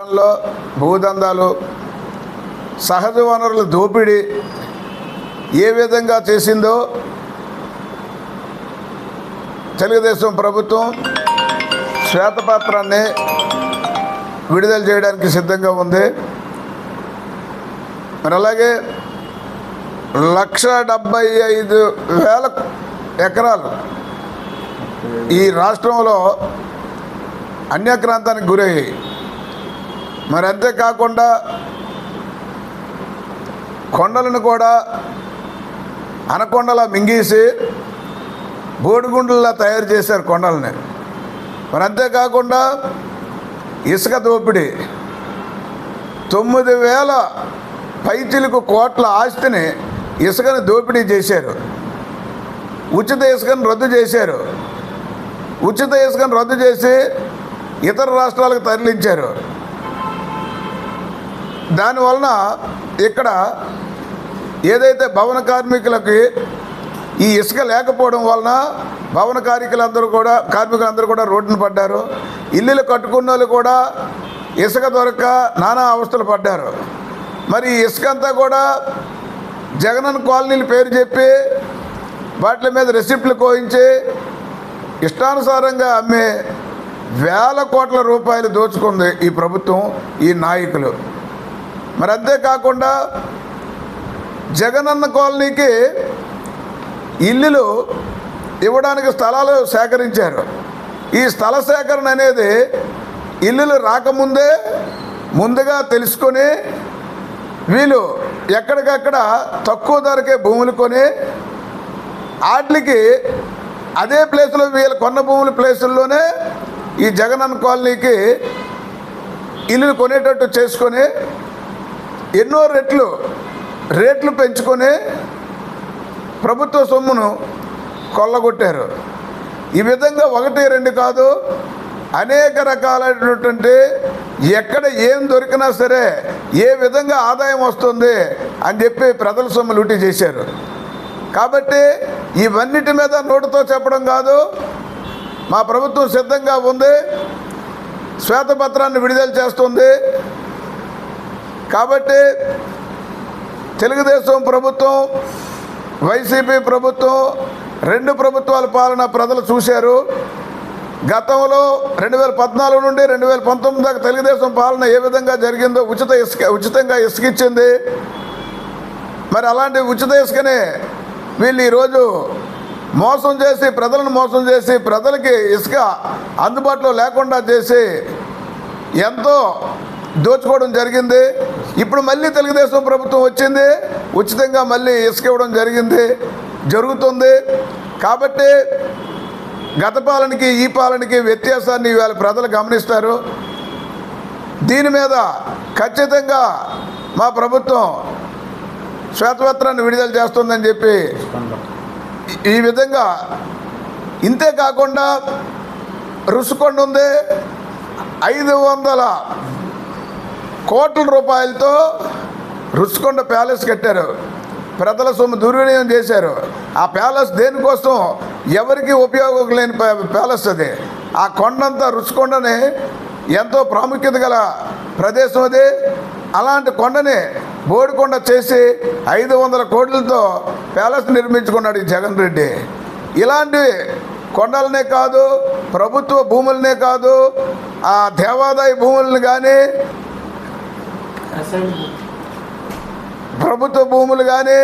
లో భూదందాలు సహజ వనరుల దోపిడీ ఏ విధంగా చేసిందో తెలుగుదేశం ప్రభుత్వం శ్వేతపత్రాన్ని విడుదల చేయడానికి సిద్ధంగా ఉంది. మరి అలాగే లక్ష డెబ్బై ఐదు వేల ఎకరాలు ఈ రాష్ట్రంలో అన్యక్రాంతానికి గురయ్యాయి. మరి అంతేకాకుండా కొండలను కూడా అనకొండలా మింగేసి బోడిగుండుల్లా తయారు చేశారు కొండల్ని. మరి అంతేకాకుండా ఇసుక దోపిడీ. తొమ్మిది వేల పైచిలకు కోట్ల ఆస్తిని ఇసుకను దోపిడీ చేశారు. ఉచిత ఇసుకను రద్దు చేశారు. ఉచిత ఇసుకను రద్దు చేసి ఇతర రాష్ట్రాలకు తరలించారు. దానివలన ఇక్కడ ఏదైతే భవన కార్మికులకి ఈ ఇసుక లేకపోవడం వలన భవన కార్మికులందరూ కూడా కార్మికులందరూ కూడా రోడ్డున పడ్డారు. ఇల్లులు కట్టుకున్న వాళ్ళు కూడా ఇసుక దొరక నానా అవస్థలు పడ్డారు. మరి ఈ ఇసుక అంతా కూడా జగనన్న కాలనీల పేరు చెప్పి వాటి మీద రెసిప్ట్లు కోయించి ఇష్టానుసారంగా అమ్మే వేల కోట్ల రూపాయలు దోచుకుంది ఈ ప్రభుత్వం ఈ నాయకులు. మరి అంతేకాకుండా జగనన్న కాలనీకి ఇల్లులు ఇవ్వడానికి స్థలాలు సేకరించారు. ఈ స్థల సేకరణ అనేది ఇల్లులు రాకముందే ముందుగా తెలుసుకొని వీళ్ళు ఎక్కడికక్కడ తక్కువ ధరకే భూములు కొని వాటికి అదే ప్లేస్లో వీళ్ళు కొన్న భూముల ప్లేసుల్లోనే ఈ జగనన్న కాలనీకి ఇల్లు కొనేటట్టు చేసుకొని ఎన్నో రెట్లు రేట్లు పెంచుకొని ప్రభుత్వ సొమ్మును కొల్లగొట్టారు. ఈ విధంగా ఒకటి రెండు కాదు అనేక రకాలైనటువంటి ఎక్కడ ఏం దొరికినా సరే ఏ విధంగా ఆదాయం వస్తుంది అని చెప్పి ప్రజల సొమ్ము లూటీ చేశారు. కాబట్టి ఇవన్నిటి మీద నోటుతో చెప్పడం కాదు మా ప్రభుత్వం సిద్ధంగా ఉంది శ్వేతపత్రాన్ని విడుదల చేస్తుంది కాబట్టి తెలుగుదేశం ప్రభుత్వం వైసీపీ ప్రభుత్వం రెండు ప్రభుత్వాల పాలన ప్రజలు చూశారు. గతంలో రెండు వేల పద్నాలుగు నుండి రెండు వేల పంతొమ్మిది దాకా తెలుగుదేశం పాలన ఏ విధంగా జరిగిందో ఉచిత ఇసుక ఉచితంగా ఇసుక ఇచ్చింది మరి అలాంటి ఉచిత ఇసుకనే వీళ్ళు ఈరోజు మోసం చేసి ప్రజలను మోసం చేసి ప్రజలకి ఇసుక అందుబాటులో లేకుండా చేసి ఎంతో దోచుకోవడం జరిగింది. ఇప్పుడు మళ్ళీ తెలుగుదేశం ప్రభుత్వం వచ్చింది. ఉచితంగా మళ్ళీ ఇసుక ఇవ్వడం జరిగింది. జరుగుతుంది. కాబట్టి గత పాలనకి ఈ పాలనకి వ్యత్యాసాన్ని ఇవాళ ప్రజలు గమనిస్తారు. దీని మీద ఖచ్చితంగా మా ప్రభుత్వం శ్వేతపత్రాన్ని విడుదల చేస్తుందని చెప్పి ఈ- ఈ విధంగా ఇంతే కాకుండా రుసుకొండ ఉంది. ఐదు వందల కోట్ల రూపాయలతో రుచికొండ ప్యాలెస్ కట్టారు. ప్రజల సొమ్ము దుర్వినియోగం చేశారు. ఆ ప్యాలెస్ దేనికోసం? ఎవరికి ఉపయోగం లేని ప్యాలెస్ అది. ఆ కొండంతా రుచికొండని ఎంతో ప్రాముఖ్యత గల ప్రదేశం అది. అలాంటి కొండని బోడికొండ చేసి ఐదు వందల కోట్లతో ప్యాలెస్ నిర్మించుకున్నాడు ఈ జగన్ రెడ్డి. ఇలాంటి కొండలనే కాదు ప్రభుత్వ భూములనే కాదు ఆ దేవాదాయ భూములను కానీ ప్రభుత్వ భూములు కానీ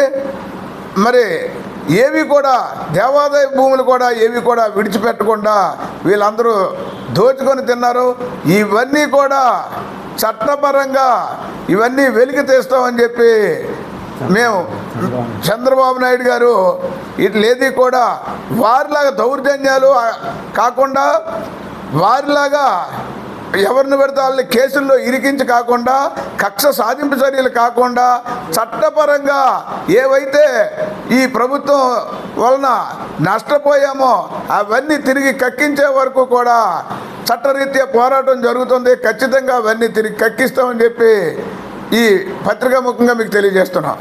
మరి ఏవి కూడా దేవాదాయ భూములు కూడా ఏవి కూడా విడిచిపెట్టకుండా వీళ్ళందరూ దోచుకొని తిన్నారు. ఇవన్నీ కూడా చట్టపరంగా ఇవన్నీ వెలికి తీస్తామని చెప్పి మేము చంద్రబాబు నాయుడు గారు ఇట్లేది కూడా వారిలాగా దౌర్జన్యాలు కాకుండా వారిలాగా ఎవరిని పెడితే వాళ్ళని కేసుల్లో ఇరికించి కాకుండా కక్ష సాధింపు చర్యలు కాకుండా చట్టపరంగా ఏవైతే ఈ ప్రభుత్వం వలన నష్టపోయామో అవన్నీ తిరిగి కక్కించే వరకు కూడా చట్టరీత్యా పోరాటం జరుగుతుంది. ఖచ్చితంగా అవన్నీ తిరిగి కక్కిస్తామని చెప్పి ఈ పత్రికా ముఖంగా మీకు తెలియజేస్తున్నాం.